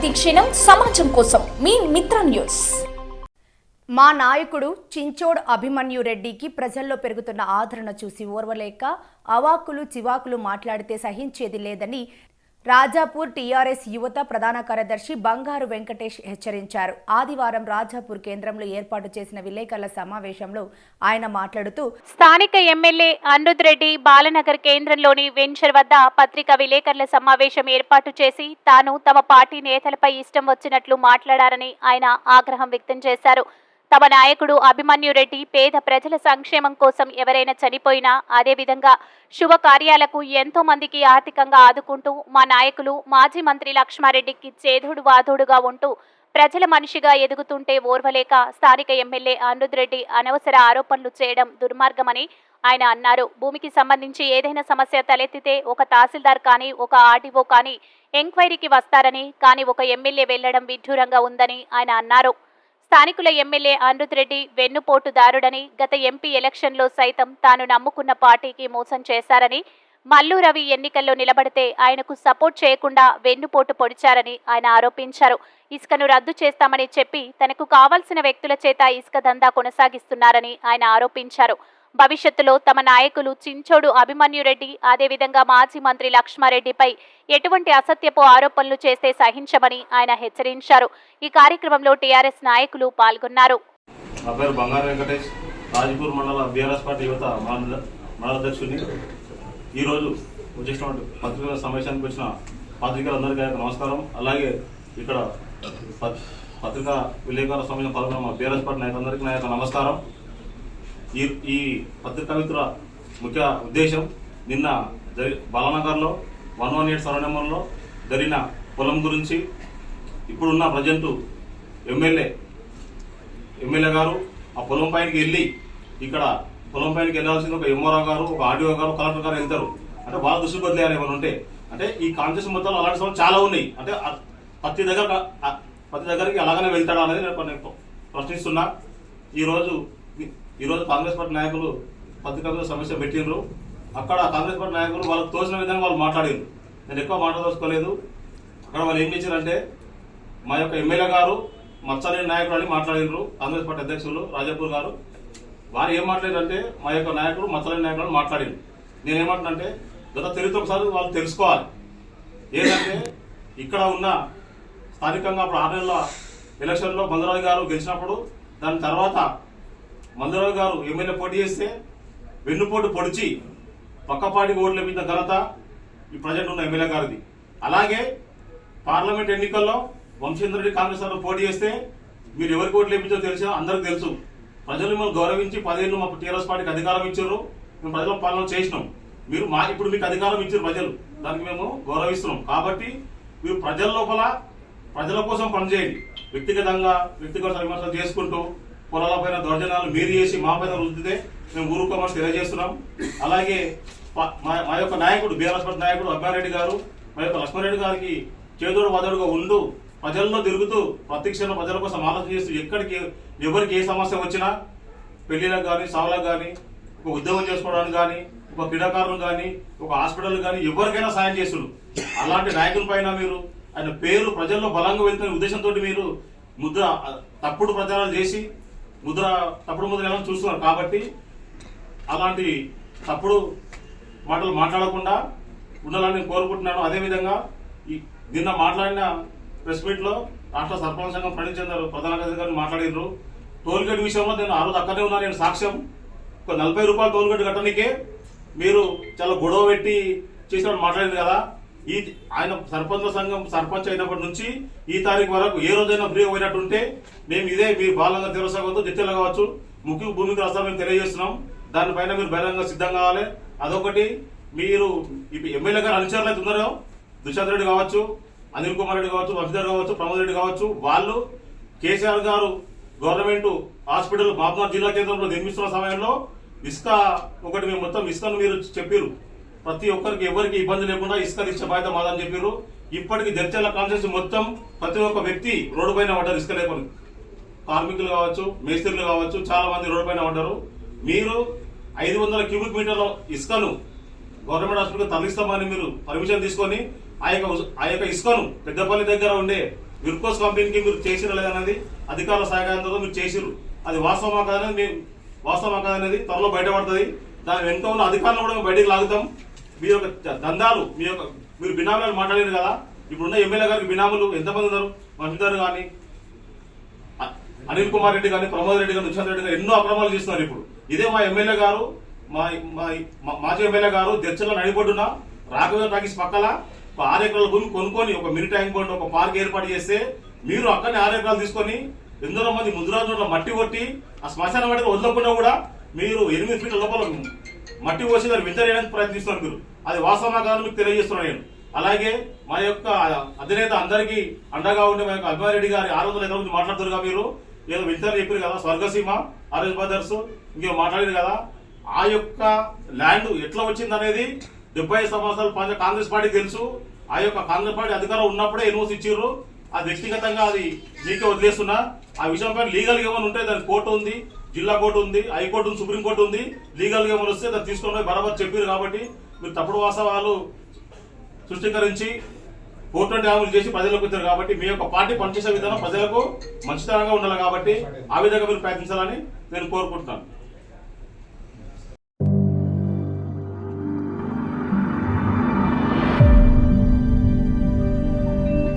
ప్రతిక్షణం సమాజం కోసం మీ మిత్ర న్యూస్. మా నాయకుడు చించోడ్ అభిమన్యు రెడ్డికి ప్రజల్లో పెరుగుతున్న ఆదరణ చూసి ఓర్వలేక అవాకులు చివాకులు మాట్లాడితే సహించేది లేదని రాజాపూర్ టీఆర్ఎస్ యువత ప్రధాన కార్యదర్శి బంగారు వెంకటేష్ హెచ్చరించారు. ఆదివారం రాజాపూర్ కేంద్రంలో ఏర్పాటు చేసిన విలేకరుల సమావేశంలో ఆయన మాట్లాడుతూ స్థానిక ఎమ్మెల్యే అనిరుద్ రెడ్డి బాలనగర్ కేంద్రంలోని వెంచర్ వద్ద పత్రికా విలేకరుల సమావేశం ఏర్పాటు చేసి తాను తమ పార్టీ నేతలపై ఇష్టం వచ్చినట్లు మాట్లాడారని ఆయన ఆగ్రహం వ్యక్తం చేశారు. తమ నాయకుడు అభిమన్యు రెడ్డి పేద ప్రజల సంక్షేమం కోసం ఎవరైనా చనిపోయినా అదేవిధంగా శుభకార్యాలకు ఎంతో మందికి ఆర్థికంగా ఆదుకుంటూ మా నాయకులు మాజీ మంత్రి లక్ష్మారెడ్డికి చేదుడు వాదుడుగా ఉంటూ ప్రజల మనిషిగా ఎదుగుతుంటే ఓర్వలేక స్థానిక ఎమ్మెల్యే అనిరుద్ రెడ్డి అనవసర ఆరోపణలు చేయడం దుర్మార్గమని ఆయన అన్నారు. భూమికి సంబంధించి ఏదైనా సమస్య తలెత్తితే ఒక తహసీల్దార్ కానీ ఒక ఆర్డీఓ కానీ ఎంక్వైరీకి వస్తారని కానీ ఒక ఎమ్మెల్యే వెళ్ళడం విడ్డూరంగా ఉందని ఆయన అన్నారు. స్థానికుల ఎమ్మెల్యే అనిరుద్ రెడ్డి వెన్నుపోటుదారుడని గత ఎంపీ ఎలక్షన్లో సైతం తాను నమ్ముకున్న పార్టీకి మోసం చేశారని మల్లు రవి ఎన్నికల్లో నిలబడితే ఆయనకు సపోర్ట్ చేయకుండా వెన్నుపోటు పొడిచారని ఆయన ఆరోపించారు. ఇసుకను రద్దు చేస్తామని చెప్పి తనకు కావాల్సిన వ్యక్తుల చేత ఇసుక దందా కొనసాగిస్తున్నారని ఆయన ఆరోపించారు. భవిష్యత్తులో తమ నాయకులు చించోడు అభిమన్యు రెడ్డి అదేవిధంగా మాజీ మంత్రి లక్ష్మారెడ్డిపై ఎటువంటి అసత్యపు ఆరోపణలు చేస్తే సహించమని ఆయన హెచ్చరించారు. ఈ కార్యక్రమంలో టీఆర్ఎస్ నాయకులు పాల్గొన్నారు. నా పేరు బంగారు వెంకటేష్. మండల బీఆర్ఎస్ పార్టీ యువత ఈరోజు వచ్చేసినటువంటి పత్రికల సమావేశానికి వచ్చిన పాత్రికలందరికీ నమస్కారం. అలాగే ఇక్కడ పత్రికా విలేకరుల సమావేశం పాల్గొన్న మా బీఆర్ఎస్ పార్టీ నాయకులందరికీ నా యొక్క నమస్కారం. ఈ ఈ పత్రికా మిత్రుల ముఖ్య ఉద్దేశం నిన్న జరి బాలనగర్లో వన్ వన్ ఎయిట్ సరౌండ్ జరిగిన పొలం గురించి ఇప్పుడున్న ప్రజెంట్ ఎమ్మెల్యే ఎమ్మెల్యే గారు ఆ పొలం పైనకి వెళ్ళి ఇక్కడ పొలం పైనకి వెళ్ళాల్సింది ఒక ఎంఆర్ఓ గారు ఒక ఆర్డీఓ గారు కలెక్టర్ గారు వెళ్తారు. అంటే వాళ్ళ దృష్టి బదిలేయాలి ఏమైనా ఉంటే అంటే ఈ కాన్షియస్ మొత్తం అలాంటి సమస్యలు చాలా ఉన్నాయి. అంటే ప్రతి దగ్గర ప్రతి దగ్గరికి అలాగనే వెళ్తాడా అనేది నేను ప్రశ్నిస్తున్నా. ఈరోజు ఈరోజు కాంగ్రెస్ పార్టీ నాయకులు పత్రికల్లో సమస్య పెట్టిండ్రు. అక్కడ కాంగ్రెస్ పార్టీ నాయకులు వాళ్ళకి తోచిన విధంగా వాళ్ళు మాట్లాడారు నేను ఎక్కువ మాట్లాడదలుచుకోలేదు. అక్కడ వాళ్ళు ఏం చేశారంటే మా యొక్క ఎమ్మెల్యే గారు మచ్చలేని నాయకుడు అని మాట్లాడినారు కాంగ్రెస్ పార్టీ అధ్యక్షులు రాజాపూర్ గారు. వారు ఏం మాట్లాడారంటే మా యొక్క నాయకుడు మచ్చలేని నాయకుడు అని మాట్లాడింది నేను ఏమంటున్నానంటే గత చరిత్ర ఒకసారి వాళ్ళు తెలుసుకోవాలి. ఏంటంటే ఇక్కడ ఉన్న స్థానికంగా అప్పుడు ఆరు నెలల ఎలక్షన్లో బంధురాజు గారు గెలిచినప్పుడు దాని తర్వాత మందరావు గారు ఎమ్మెల్యే పోటీ చేస్తే వెన్నుపోటు పొడిచి పక్కపాటి ఓట్లు మీద ఘనత ఈ ప్రజెంట్ ఉన్న ఎమ్మెల్యే గారిది. అలాగే పార్లమెంట్ ఎన్నికల్లో వంశేంద్ర రెడ్డి కాంగ్రెస్ తరఫున పోటీ చేస్తే మీరు ఎవరికి ఓట్లు వేయించో తెలుసు? అందరికి తెలుసు. ప్రజలు మిమ్మల్ని గౌరవించి పదేళ్ళు మా టీఆర్ఎస్ పార్టీకి అధికారం ఇచ్చారు. మేము ప్రజల పాలన చేసినాం. మీరు మా ఇప్పుడు మీకు అధికారం ఇచ్చారు ప్రజలు. దానికి మేము గౌరవిస్తున్నాం. కాబట్టి మీరు ప్రజల లోపల ప్రజల కోసం పనిచేయండి. వ్యక్తిగతంగా వ్యక్తిగత విమర్శలు చేసుకుంటూ పొలాలపైన దౌర్జన్యాలు మీరు చేసి మా పైన రుద్దితే మేము ఊరుకోమని తెలియజేస్తున్నాం. అలాగే మా యొక్క నాయకుడు బీఆర్ఎస్ నాయకుడు అబ్బారెడ్డి గారు మా యొక్క లక్ష్మారెడ్డి గారికి చేదోడు వదడుగా ఉండు ప్రజల్లో తిరుగుతూ ప్రత్యక్షంగా ప్రజల కోసం ఆలోచన చేస్తూ ఎక్కడికి ఎవరికి ఏ సమస్య వచ్చినా పెళ్ళిలకు కానీ సావులకు కానీ ఒక ఉద్యోగం చేసుకోవడానికి కానీ ఒక క్రీడాకారులు కానీ ఒక హాస్పిటల్ కానీ ఎవరికైనా సాయం చేస్తుడు అలాంటి నాయకుల పైన మీరు ఆయన పేరు ప్రజల్లో బలంగా వెళ్తున్న ఉద్దేశంతో మీరు ముద్ర తప్పుడు ప్రచారాలు చేసి ముద్ర తప్పుడు ముద్ర ఎలా చూస్తున్నారు. కాబట్టి అలాంటి తప్పుడు మాటలు మాట్లాడకుండా ఉండాలని కోరుకుంటున్నాను. అదేవిధంగా ఈ నిన్న మాట్లాడిన ప్రెస్ మీట్లో రాష్ట్ర సర్పంచ్ సంఘం ప్రణీత్ చంద్ర ప్రధాన కార్యదర్శి గారు మాట్లాడినారు టోల్గేట్ విషయంలో నేను ఆ రోజు అక్కడే ఉన్నా నేను సాక్ష్యం. ఒక నలభై రూపాయలు టోల్గేట్ కట్టడానికే మీరు చాలా గొడవ పెట్టి చేసినట్టు మాట్లాడింది కదా. ఈ ఆయన సర్పంచ సంఘం సర్పంచ్ అయినప్పటి నుంచి ఈ తారీఖు వరకు ఏ రోజైనా ఫ్రీ పోయినట్టు ఉంటే మేము ఇదే మీరు బాలంగా తీవ్రస కావచ్చు కావచ్చు ముఖ్య భూమికి రాస్తా మేము తెలియజేస్తున్నాం. దానిపైన మీరు బలంగా సిద్ధం కావాలి. అదొకటి. మీరు ఇప్పుడు ఎమ్మెల్యే గారు అనుచరులు అయితే ఉన్నారో దుశాంత్ రెడ్డి కావచ్చు అనిల్ కుమార్ రెడ్డి కావచ్చు వంశీధర్ కావచ్చు ప్రమోద్ రెడ్డి కావచ్చు వాళ్ళు కేసీఆర్ గారు గవర్నమెంట్ హాస్పిటల్ బాబ్నాథ్ జిల్లా కేంద్రంలో నిర్మిస్తున్న సమయంలో ఇసుక ఒకటి మేము మొత్తం ఇసుకను మీరు చెప్పారు ప్రతి ఒక్కరికి ఎవరికి ఇబ్బంది లేకుండా ఇసుక ఇచ్చే బాధ్యత మాదని చెప్పారు ఇప్పటికి జడ్చర్ల కాన్సెస్ మొత్తం ప్రతి ఒక్క వ్యక్తి రోడ్డు పైన పడ్డారు ఇసుక లేకుండా కార్మికులు కావచ్చు మేస్త్రీలు కావచ్చు చాలా మంది రోడ్డు పైన పడ్డారు. మీరు ఐదు వందల క్యూబిక్ మీటర్ల ఇసుకను గవర్నమెంట్ హాస్పిటల్ తరలిస్తామని మీరు పర్మిషన్ తీసుకొని ఆ యొక్క ఆ యొక్క ఇసుకను పెద్దపల్లి దగ్గర ఉండే విర్కోస్ కంపెనీకి మీరు చేసిన లేదనేది అధికారుల సహకారంతో మీరు చేసిరు అది వాస్తవమా కాదనేది మేము వాస్తవమా కాదనేది త్వరలో బయటపడుతుంది. దాని వెనుక ఉన్న అధికారులు కూడా బయటికి లాగుతాం. మీ యొక్క దందాలు మీ యొక్క మీరు బినామీలు మాట్లాడారు కదా? ఇప్పుడున్న ఎమ్మెల్యే గారికి బినాములు ఎంతమంది ఉన్నారు? మహిళ కానీ అనిల్ కుమార్ రెడ్డి కానీ ప్రమోద్ రెడ్డి కానీ నిశాంత్ రెడ్డి గారు ఎన్నో అక్రమాలు చేస్తున్నారు ఇప్పుడు. ఇదే మా ఎమ్మెల్యే గారు మా మా- మాజీ ఎమ్మెల్యే గారు చర్చలో నడిపొడ్డున రాఘవేంద్ర టాకీస్ పక్కల ఒక ఆరు ఎకరాల భూమి కొనుక్కొని ఒక మినీ ట్యాంక్ బండ్ ఒక పార్క్ ఏర్పాటు చేస్తే మీరు అక్కడనే ఆరు ఎకరాలు తీసుకొని ఎందరో మంది ముద్రాజుల మట్టి కొట్టి ఆ శ్మశాన వాటిని వదలకుండా కూడా మీరు ఎనిమిది ఫీట్ల లోపల మట్టి పోసి దాన్ని వింతరేయడానికి ప్రయత్నిస్తున్నారు మీరు. అది వాస్తవమా కాదని మీకు తెలియజేస్తున్నాను నేను. అలాగే మా యొక్క అధినేత అందరికీ అండగా ఉండే మా యొక్క అభిమారెడ్డి గారి ఆరు వందల ఎకరాల గురించి మీరు. ఏదో వింతలు చెప్పారు కదా స్వర్గసీమ ఆరెంజ్ బ్రదర్స్ ఇంకేమో మాట్లాడారు కదా. ఆ యొక్క ల్యాండ్ ఎట్లా వచ్చింది అనేది డెబ్బై సంవత్సరాలు పని కాంగ్రెస్ పార్టీ తెలుసు. ఆ యొక్క కాంగ్రెస్ పార్టీ అధికారం ఉన్నప్పుడే ఎన్ఓసి ఇచ్చిర్రు. అది వ్యక్తిగతంగా అది మీకే వదిలేస్తున్నా. ఆ విషయంపై లీగల్గా ఏమైనా ఉంటే దాని కోర్టు ఉంది. జిల్లా కోర్టు ఉంది హైకోర్టు ఉంది సుప్రీం కోర్టు ఉంది. లీగల్గా ఏమైనా వస్తే దాన్ని తీసుకొని బరాబర్ చెప్పారు కాబట్టి మీరు తప్పుడు వాస్తవాలు సృష్టికరించి ఫోర్ ట్వంటీ హామీలు చేసి ప్రజలకు ఇచ్చారు కాబట్టి మీ యొక్క పార్టీ పనిచేసే విధానం ప్రజలకు మంచితనంగా ఉండాలి కాబట్టి ఆ విధంగా మీరు ప్రయత్నించాలని నేను కోరుకుంటున్నాను.